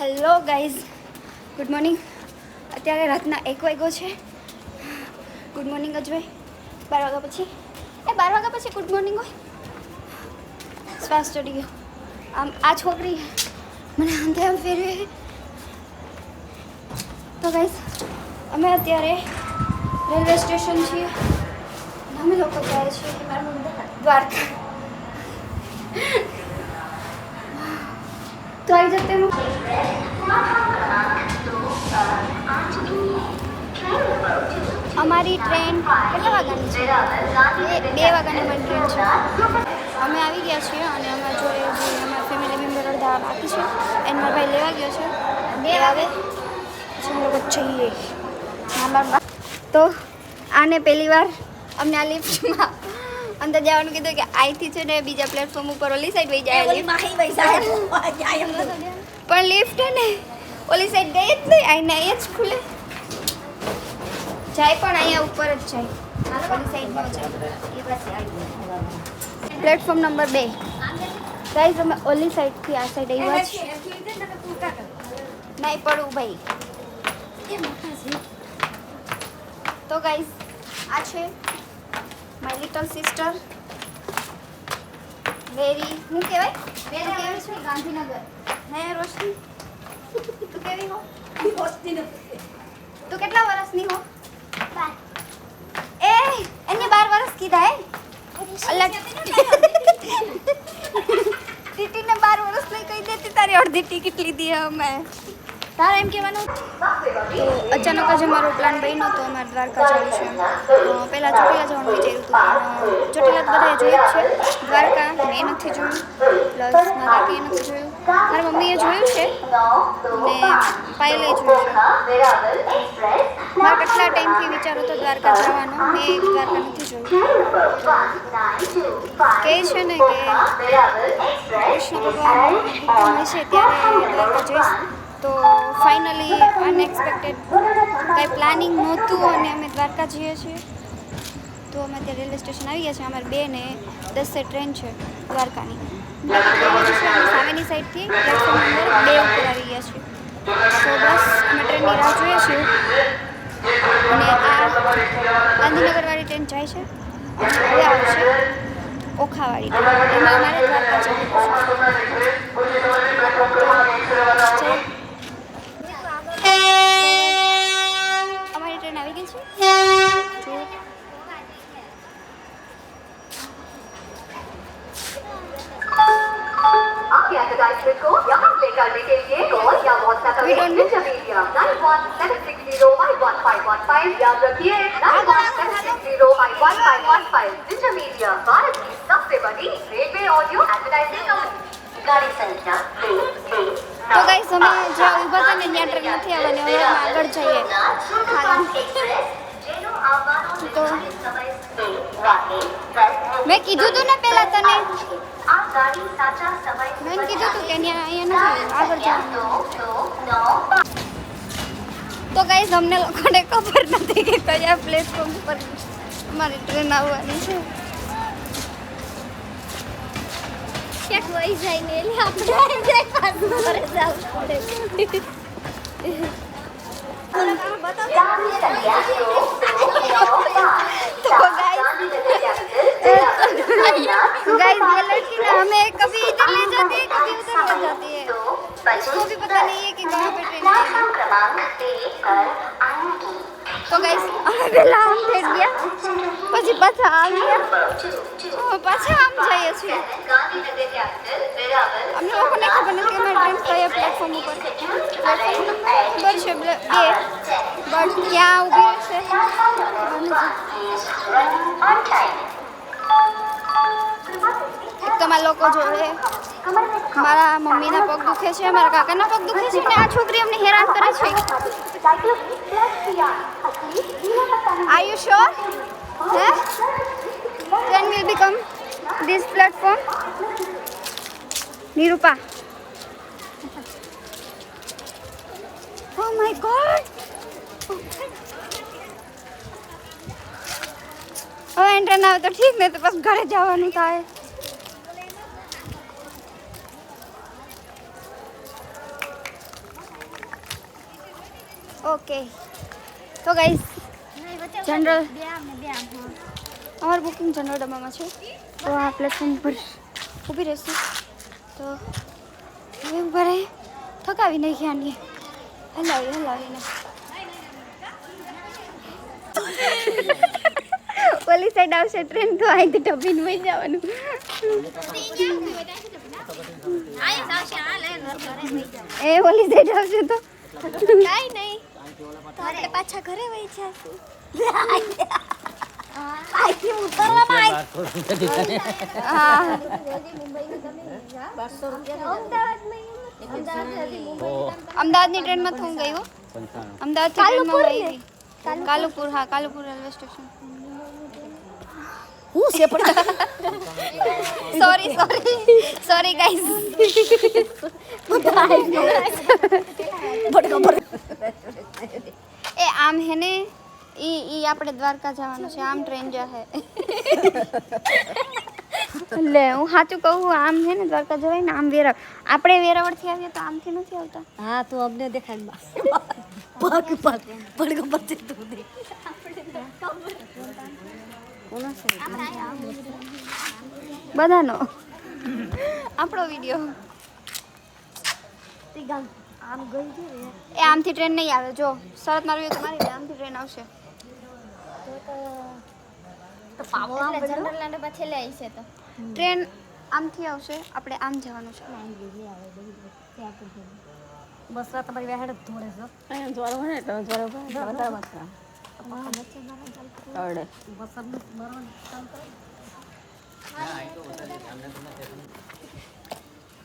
Hello guys good morning અત્યારે રાતના એક વાગ્યો છે. ગુડ મોર્નિંગ અજભાઈ બાર વાગ્યા પછી. એ, બાર વાગ્યા પછી ગુડ મોર્નિંગ હોય. શ્વાસ ચડી ગયો. આમ, આ છોકરી મને આમથી આમ ફેરવે. તો ગાઈઝ અમે અત્યારે રેલવે સ્ટેશન છીએ. અમે લોકો જાય છીએ. દ્વારકા. જતે અમારી ટ્રેન કેટલા વાગ્યાની છે? બે બે વાગ્યાની અમારી ટ્રેન છે. અમે આવી ગયા છીએ અને અમારા જોડે જે અમારા ફેમિલી મેમ્બર અડધા બાકી છે એને મારા ભાઈ લેવા ગયો છે. બે વાગે? પછી અમે લોકો જઈએ. તો આને પહેલી વાર અમને આ લિફ્ટમાં અંદર જવાનું કીધું કે અહીંથી છે ને બીજા પ્લેટફોર્મ ઉપર ઓલી સાઈડ વહી જાય પણ લિફ્ટ ને ઓલી સાઈડ ગઈ જ નહીં આઈને અહીંયા જ ખુલે. જાય પણ અહીંયા ઉપર જ જાય. ઓલી સાઈડ જાય. પ્લેટફોર્મ નંબર બે. ગાઈઝ અમે ઓલી સાઈડથી આ સાઈડ આવ્યા છીએ. નહીં પડવું ભાઈ. તો ગાઈઝ આ છે. માય લિટલ સિસ્ટર વેરી હું કહેવાય? મેં કહેવાય છું ગાંધીનગર. હે રોશની. તું કેવી હો? તું કેટલા વર્ષની હો? એ એને બાર વર્ષ કીધા હે અલગ. ટીટીને બાર વર્ષ નહીં કહી દેતી તારી અડધી ટિકિટ લીધી અમે. તારે એમ કહેવાનું? તો અચાનક જ અમારો પ્લાન બન્યો તો અમારે દ્વારકા જવું છે. પહેલાં ચોટીલા જવાનું વિચાર્યું હતું ચોટીલા તો બધાએ જોયું જ છે. દ્વારકા મેં નથી જોયું, પ્લસ મારા કાકીએ નથી જોયું. મારા મમ્મીએ જોયું છે, ને પાયલે જોયું છે. મારે કેટલા ટાઈમથી વિચારો તો દ્વારકા જવાનો મેં દ્વારકા નથી જોયું. કહે છે ને કે કૃષ્ણ ભગવાન છે ત્યારે દ્વારકા જઈશ. તો ફાઇનલી અનએક્સપેક્ટેડ કંઈ પ્લાનિંગ નહોતું અને અમે દ્વારકા જઈએ છીએ. તો અમે ત્યાં રેલવે સ્ટેશન આવી ગયા છીએ. અમારે બે ને દસે ટ્રેન છે દ્વારકાની. સામેની સાઈડથી પ્લેટફોર્મ નંબર બે ઉપર આવી ગયા છીએ. તો બસ અમે ટ્રેનની રાહ જોઈએ છીએ. અને આ ગાંધીનગરવાળી ટ્રેન જાય છે. હવે આવશે ઓખાવાળી એમાં અમારે દ્વારકા જવું છે. અમારી ટ્રેન આવી ગઈ છે જો आपके एडवर्टाइजमेंट को यहाँ प्ले करने के लिए कॉल या व्हाट्सएप We don't करें know. Media nine one seven six zero five one five one five याद रखिए nine one seven six zero five one five one five digital media Bharat की सबसे बड़ी रेलवे ऑडियो एडवर्टाइजिंग कंपनी गाड़ी संख्या दो दो તો ગાઈસ અમે જ્યાં ઊભા હતા ને ત્યાં ટ્રેન નથી આવવાની હવે અમે આગળ જઈએ તો મેં કીધું તું ને પેલા તને. મેં કીધું તું કે અહીંયા આગળ જવાનું તો ગાઈસ અમને લોકોને ખબર નથી કે કયા પ્લેટફોર્મ પર અમારી ટ્રેન આવવાની છે. ક્યાંક વહી જાય ને એટલે આપણે જાય? પાછું પડે. गाइस ये हमें कभी ले जाती है कभी उधर ले जाती है उसको भी पता नहीं है कि कहाँ पे ट्रेन है તો ગાઈસ અમે પહેલા આમ થઈ ગયા પછી પાછા આમ ગયા હવે પાછા આમ જઈએ છીએ અમને લોકોને ખબર નથી કે અમારી ટ્રેન કયા પ્લેટફોર્મ ઉપર પ્લેટફોર્મ નંબર છે બે બટ ક્યાં ઊભી રહેશે ખબર નથી. એક તો મારા લોકો જોડે મારા મમ્મીના પગ દુખે છે મારા કાકાના પગ દુખે છે અને આ છોકરી અમને હેરાન કરે છે are you sure hey train will become this platform Nirupa oh my god હવે એન્ટર ના આવે તો ઠીક ને તો બસ ઘરે જવાનું થાય ઓકે તો ગાઈસ જનરલ અમારું બુકિંગ જનરલ ડબ્બામાં છે. તો આ પ્લેટફોર્મ પર ઊભી રહેશું. તો હવે ઊભા રહે. થકાવી નહીં ખ્યાની હલાવી હલાવીને ઓલી સાઈડ આવશે ટ્રેન તો અહીંથી ટપીને વહી જવાનું. એ ઓલી સાઈડ આવશે તો. કાંઈ નહીં. આપણે પાછા ઘરે વહી જશું હા અમદાવાદની ટ્રેનમાં તો હું ગઈ હો અમદાવાદ ટ્રેનમાં ગઈ હતી કાલુપુર હા કાલુપુર રેલવે સ્ટેશન હું છે પણ સોરી સોરી સોરી ગાઈસ એ આમ હે ને ઈ ઈ આપણે દ્વારકા જવાનું છે. આમ ટ્રેન જાહે લે હું સાચું કહું આમ છે ને દ્વારકા જવાય ને આમ વેરાવળ. આપણે વેરાવળથી આવીએ તો આમથી નથી આવતા? હા તો અમને દેખાય પગ પગ પડગો બચે તું દે. બધાનો. આપણો વીડિયો. આમ ગઈ છે ને એ આમથી ટ્રેન નહીં આવે જો શરત મારવી હોય તો મારી લે, આમથી ટ્રેન આવશે તો પાવો આમ પડ્યો ટ્રેન આમથી આવશે આપણે આમ જવાનું છે બસ આ તમારી વેહેડ જ ધોળે છે બસ અમને મરવાનું કામ કરે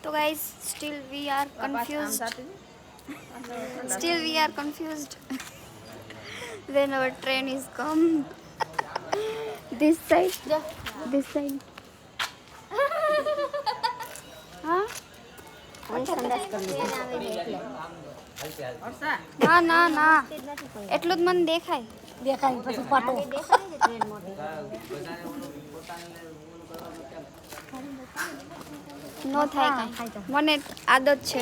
તો guys still we are confused still we are confused when our train is come. This side. This side. હા ના ના ના એટલું જ મને દેખાય. દેખાય પછી પાટો. નો થાય મને આદત છે.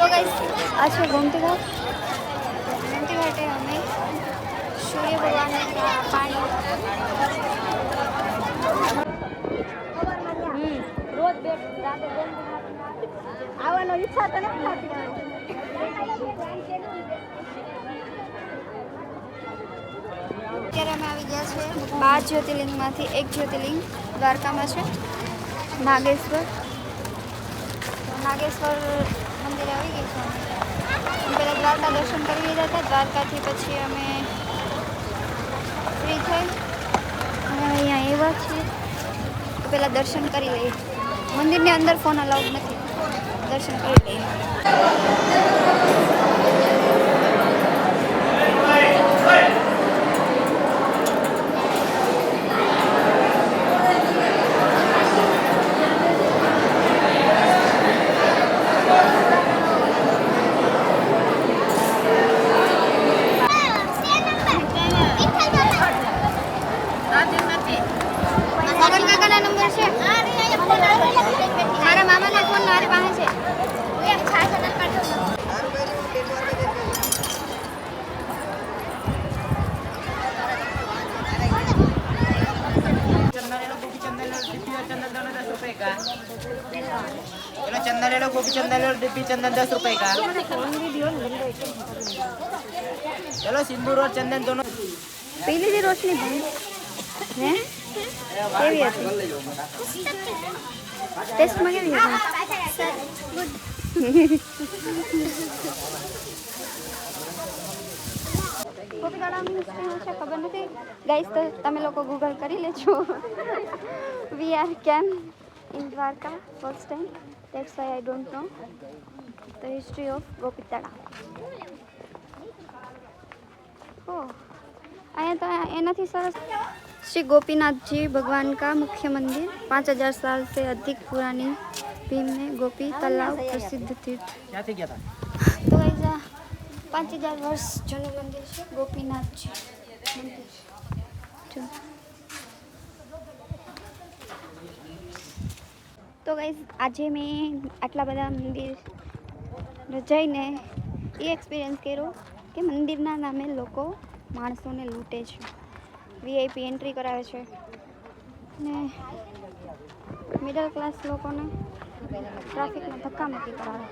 તો ગાઈસ આ છે ગોમતી ઘાટ ગોમતી ઘાટે અમે સૂર્ય ભગવાનને પાણી આવવાનો ઈચ્છા તો નથી અત્યારે અમે આવી ગયા છે બાર જ્યોતિર્લિંગમાંથી એક જ્યોતિર્લિંગ દ્વારકામાં છે. નાગેશ્વર. નાગેશ્વર મંદિરે આવી ગઈ છું પહેલાં દ્વારકા દર્શન કરી લીધા હતા. દ્વારકાથી પછી અમે ફ્રી થઈ. અને અહીંયા એવા છીએ. પહેલાં દર્શન કરી લઈએ. મંદિરની અંદર ફોન અલાઉડ નથી. દર્શન કરી લઈએ. चलो चंदन ले लो गोपी चंदन ले लो डिब्बी चंदन दस रुपए का चलो सिंदूर और चंदन दोनों પી લીધી રોશની ભાઈ હે કેવી હતી ટેસ્ટમાં કેવી હતી ગોપીતળાવની હિસ્ટ્રી શું છે ખબર નથી ગાઈસ તો તમે લોકો ગૂગલ કરી લેજો વી આર કેમ in Dwarka first time that's why I don't know the history of Gopi Talav ઓ અહીંયા તો એનાથી સરસ श्री गोपीनाथ जी भगवान का मुख्य मंदिर पाँच हजार साल से अधिक पुरानी भीम में गोपी तालाब प्रसिद्ध तीर्थ ક્યાંથી ગયા હતા તો ગાઈઝ આ પાંચ હજાર વર્ષ જૂનું મંદિર છે ગોપીનાથજી મંદિર તો ગાઈઝ આજે મેં આટલા બધા મંદિર જઈને એ એક્સપિરિયન્સ કર્યો કે મંદિરના નામે લોકો માણસોને લૂંટે છે. વીઆઈપી એન્ટ્રી કરાવે છે. ને મિડલ ક્લાસ લોકોને ટ્રાફિકમાં ધક્કા મૂકી કરાવે.